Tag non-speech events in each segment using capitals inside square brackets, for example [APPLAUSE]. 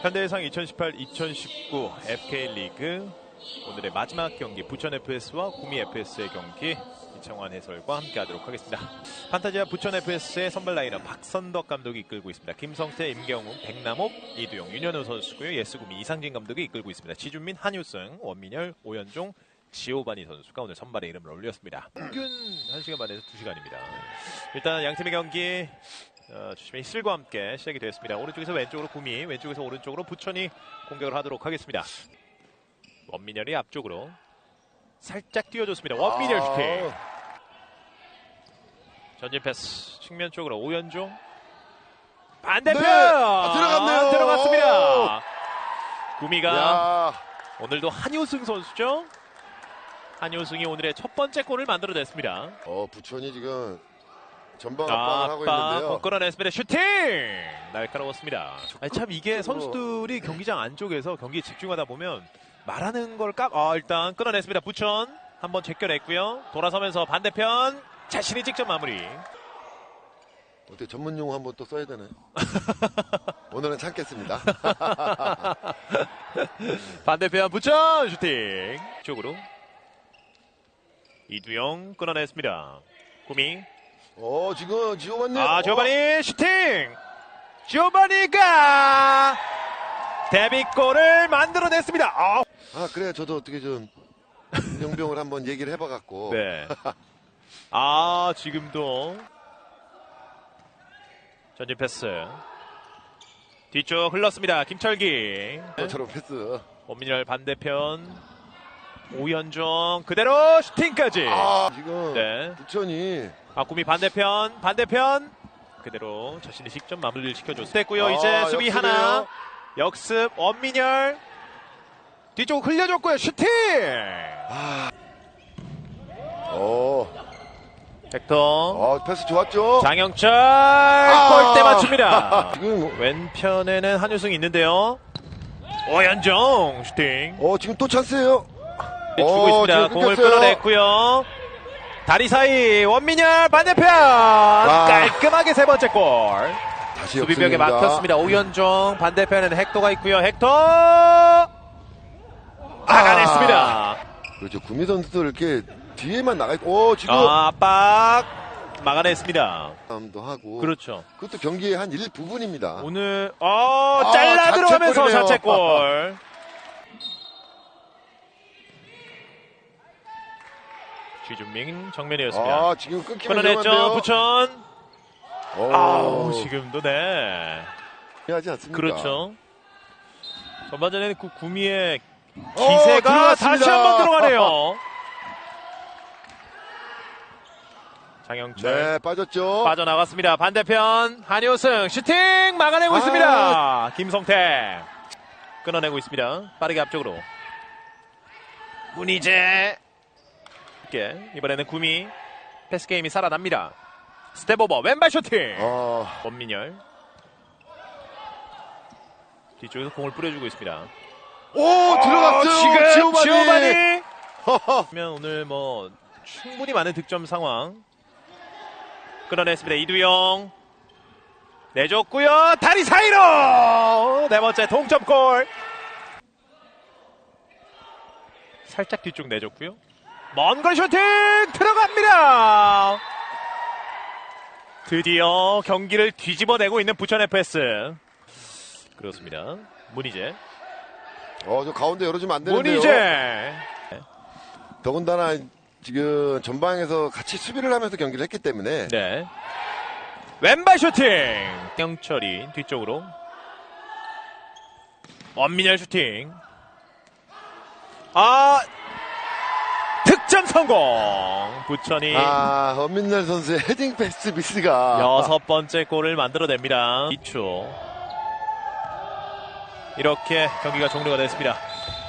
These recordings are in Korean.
현대해상 2018-2019 FK리그 오늘의 마지막 경기 부천 FS와 구미 FS의 경기 이창환 해설과 함께하도록 하겠습니다. 판타지아 부천 FS의 선발 라인업 박선덕 감독이 이끌고 있습니다. 김성태, 임경훈, 백남옥, 이두용, 윤현우 선수고요. 예스구미 이상진 감독이 이끌고 있습니다. 지준민, 한유승, 원민열, 오현종, 지오바니 선수가 오늘 선발에 이름을 올렸습니다. 평균 1시간 반에서 2시간입니다. 일단 양팀의 경기 어, 주심의 힐과 함께 시작이 되었습니다. 오른쪽에서 왼쪽으로 구미, 왼쪽에서 오른쪽으로 부천이 공격을 하도록 하겠습니다. 원민열이 앞쪽으로 살짝 띄워줬습니다. 원민열 슈팅. 전진 패스 측면 쪽으로 오연종 반대편 네, 아, 들어갔네요. 들어갔습니다. 구미가 야, 오늘도 한효승 선수죠. 한효승이 오늘의 첫 번째 골을 만들어냈습니다. 어 부천이 지금 전방 아, 압박을 하고 있는데요. 끌어냈습니다. 슈팅 날카로웠습니다. 아니, 참 이게. 선수들이 경기장 안쪽에서 경기에 집중하다 보면 말하는 걸 까. 아 일단 끌어냈습니다. 부천 한번 제껴냈고요. 돌아서면서 반대편 자신이 직접 마무리. 어떻게 전문 용어 한번 또 써야 되나요? [LAUGHS] 오늘은 참겠습니다. [LAUGHS] 반대편 부천 슈팅 쪽으로 이두영 끌어냈습니다. 구미 어 지금 지호만님. 아, 조바니 슈팅! 조바니가 데뷔골을 만들어냈습니다. 아, 아 그래 저도 어떻게 좀 용병을 한번 얘기를 해봐갖고. 네. [LAUGHS] 아, 지금도 전진 패스. 뒤쪽 흘렀습니다. 김철기. 저처럼 패스. 원민열 반대편. 오현종 그대로 슈팅까지. 아 지금 네. 부천이 아구미 반대편 반대편. 그대로 자신이 직접 마무리를 시켜줬을 됐고요. 아, 이제 수비 역습이에요. 하나. 역습 원민열. 뒤쪽 흘려줬고요. 슈팅! 어, 벡터. 어 패스 좋았죠. 장영철! 아. 골대 맞춥니다. [LAUGHS] 지금 뭐- 왼편에는 한유승이 있는데요. 오현종 슈팅. 어 지금 또 찬스예요. 주고 어, 있습니다. 공을. 끌어냈고요 다리 사이 원민열 반대편 아. 깔끔하게 세 번째 골 다시 수비벽에. 막혔습니다. 오현종 반대편에는 헥토가 있고요. 헥토 막아냈습니다. 그렇죠. 구미 선수들 이렇게 뒤에만 나가 있고, 어, 지금 아, 압박 막아냈습니다. 도 하고. 그렇죠. 그것도 경기의 한 일부분입니다. 오늘 어 아, 잘라 들어가면서. 자책골. 쥐준민 정면이었습니다. 아, 지금 끊기면. 위험한데요. 부천. 오, 아우 지금도 네. 하지 않습니까? 그렇죠. 전반전에는 그 구미의 어, 기세가 들어갔습니다. 다시 한 번 들어가네요. [LAUGHS] 장영철 네, 빠졌죠. 빠져나갔습니다. 반대편 한효승 슈팅 막아내고 아. 있습니다. 김성태 끊어내고 있습니다. 빠르게 앞쪽으로 문희재 이렇게 이번에는 구미 패스 게임이 살아납니다. 스텝오버 왼발 슈팅 어, 원민열 뒤쪽에서 공을 뿌려주고 있습니다. 오, 들어갔어요. 지금 지오바니. 지오바니. 그러면 오늘 뭐 충분히 많은 득점 상황 끌어냈습니다. 이두영 내줬고요. 다리 사이로 네 번째 동점골. 살짝 뒤쪽 내줬고요. 먼 거리 슈팅 들어갑니다. 드디어 경기를 뒤집어내고 있는 부천 FS. 그렇습니다. 문희재. 어, 저 가운데 열어주면 안 되는데요. 문희재. 더군다나 지금 전방에서 같이 수비를 하면서 경기를 했기 때문에 네. 왼발 슈팅. 영철이 뒤쪽으로. 원민열 슈팅. 아 득점 성공. 부천이 아, 엄민날 선수의 헤딩 패스 미스가 여섯 번째 골을 만들어냅니다. 2초. 이렇게 경기가 종료가 됐습니다.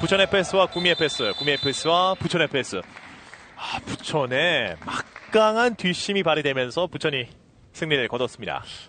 부천 FS와 구미 FS, 구미 FS와 부천 FS. 아, 부천의 막강한 뒷심이 발휘되면서 부천이 승리를 거뒀습니다.